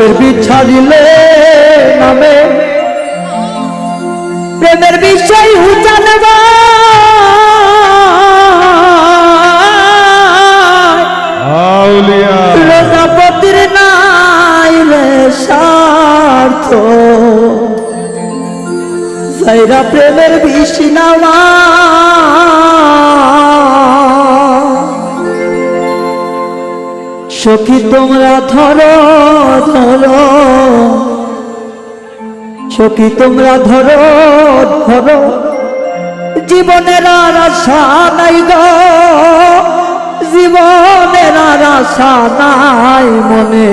বিছাড়িলে নামে। প্রেমের বিষয় আউলিয়া। প্রজাপতির নাই রে স্বার্থ। সাইরা প্রেমের বিষি নামা। সখী, তোমরা ধরো ধরো। সখী, তোমরা ধরো ধরো। জীবনের আর আশা নাই গো। জীবনের আর আশা নাই মনে।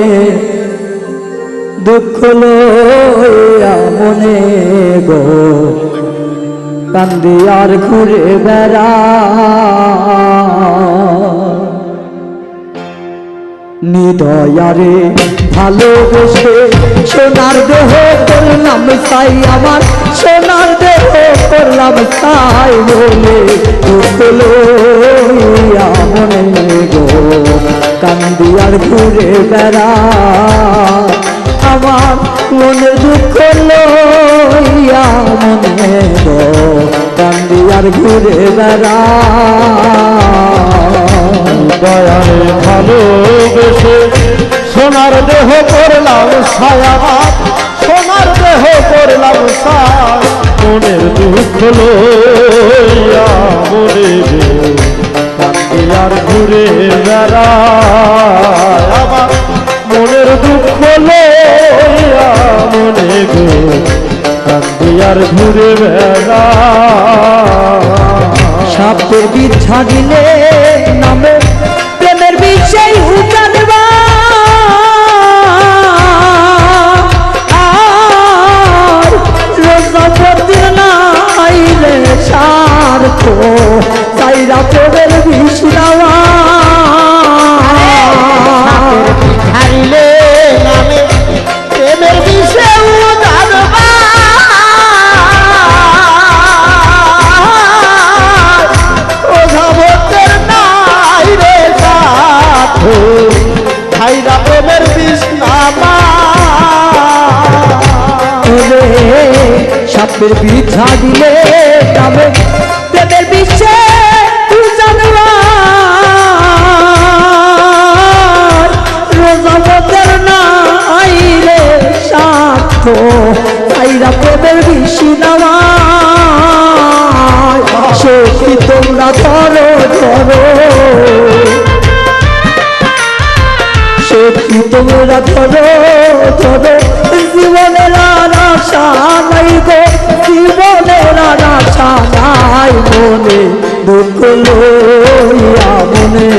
দুঃখ লইয়া মনে গো। কান্দি আর ঘুরে বেড়া নিদয়ারে ভালোবেসে সোনার দেহ করলাম সাই আমার, সোনার দেহ করলাম সাই বলে দুঃখ লইয়া মনে গো, কান্দি আর ঘুরে বেড়া। আমার মনে দুঃখ লইয়া মনে গো, কান্দি আর ঘুরে বেড়া। দয়ারে ভালোবেসে সোনার দেহ করলাম ছায়া সোনার দেহ করলাম ছায়া। মনের দুঃখ লইয়া মনে আর ঘুরে আমার। মনের দুঃখ লইয়া মনে গো আর ঘুরে বেড়ায়। সাপের বিছা দিলে নামে প্রেমের বিষয় সাপের বিছা দিলে নামে। প্রেমের বিষয় জানবা রোজাবতের নাই রে স্বার্থ আইরা প্রেমের বেশি নেওয়া সত্যি তোমরা ধরো ধরো তোমরা ধরো ধরো জীবনের দুঃখ লইয়া মনে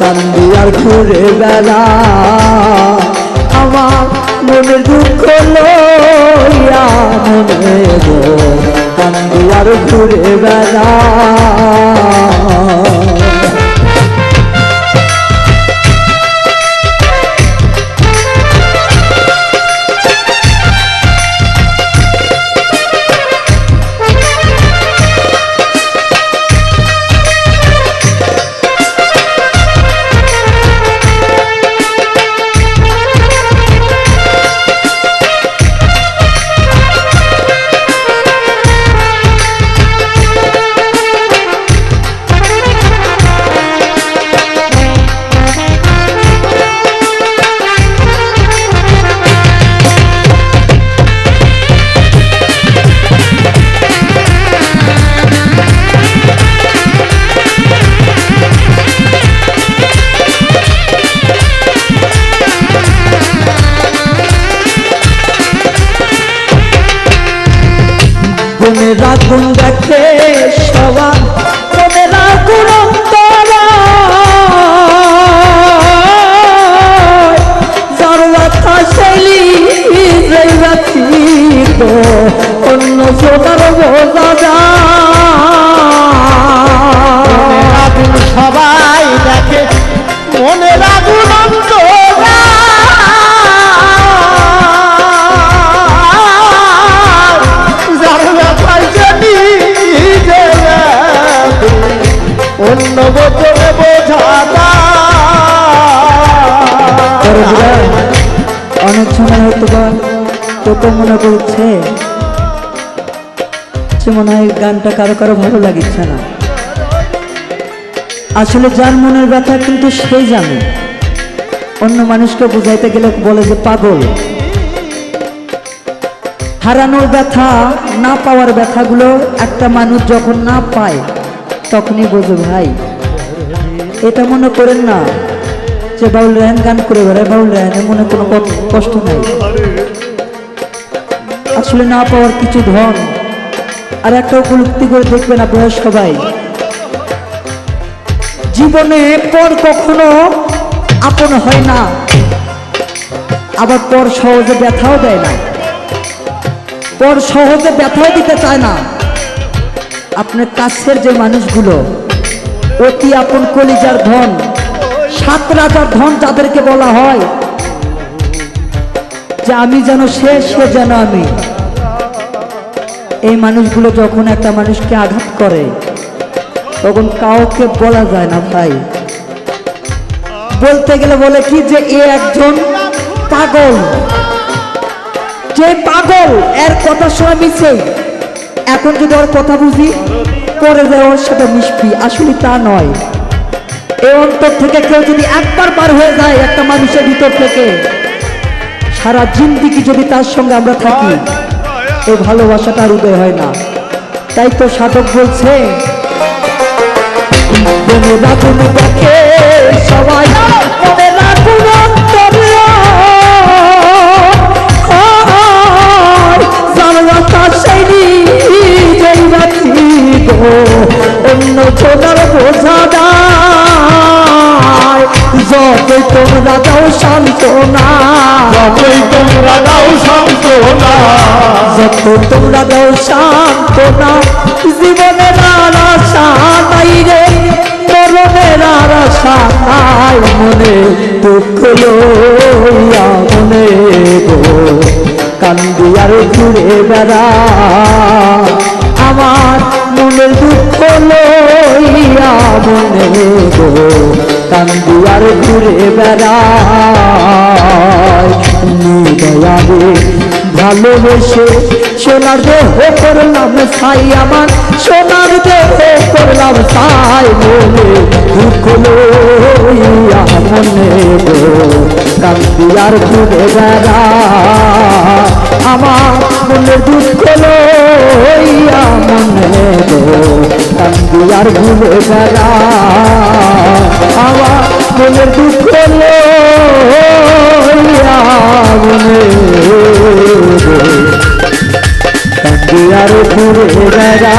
কান্দি আর ঘুরে বেড়া আমার মনে দুঃখ লইয়া মনে কান্দি আর ঘুরে বেড়া। প্রেমের আগুন দেখে সবার প্রেমের আগুন অন্য সোনার বোঝা যায়। গানটা কারও কারও ভালো লাগিচ্ছে না। আসলে যার মনের ব্যথা কিন্তু সেই জানে। অন্য মানুষকে বুঝাইতে গেলে বলে যে পাগল। হারানোর ব্যথা, না পাওয়ার ব্যথাগুলো একটা মানুষ যখন না পায়, তখনই বোঝে, ভাই, এটা মনে করেন না যে বাউল রায়ন গান করে বেড়ায়। বাউল রায়নের মনে কোনো কষ্ট নাই। আসলে না পাওয়ার কিছু ধন আর একটা উপলব্ধি করে দেখবেন আপনারা সবাই। জীবনে পর কখনো আপন হয় না। আবার পর সহজে ব্যথাও দেয় না। পর সহজে ব্যথাও দিতে চায় না। আপনার কাছের যে মানুষগুলো, অতি আপন কলিজার ধন, সাত রাজার ধন যাদেরকে বলা হয়, যে আমি যেন সে সে যেন আমি। এই মানুষগুলো যখন একটা মানুষকে আঘাত করে, তখন কাউকে বলা যায় না ভাই। বলতে গেলে বলে কি যে এ একজন পাগল। যে পাগল, এর কথা শোনা মিছে। এখন যদি ওর কথা বুঝি, পরে যায় ওর সাথে মিশবি। আসলে তা নয়। এই অন্তর থেকে কেউ যদি একবার পার হয়ে যায় একটা মানুষের ভিতর থেকে, সারা জিন্দিগি যদি তার সঙ্গে আমরা থাকি এই ভালোবাসাটা উদয় হয় না। তাই তো সাধক বলছে অন্য ছোটার যতই তোমরা দাও শান্তনা যতই তোমরা দাও সান্ত্বনা যত তোমরা দাও শান্তনা জীবনের আর আশা নাই রে মরণের আর আশা নাই মনে দুঃখ লইয়া মনে গো কান্দি আর ঘুরে বেড়া। আমার মনের দুঃখ লইয়া মনে গো কান্দি আর ঘুরে বেড়া ভালোবেসে সোনার দেহ করলাম সাই আমার, সোনার দেহ করলাম সাই মনে দুঃখ আর ঘুরে বেড়া আমার মনে দুঃখ লইয়া মনে গো। কান্দি আর ঘুরে বেড়া আমার মনের দুঃখ আর ঘুরে বেড়া।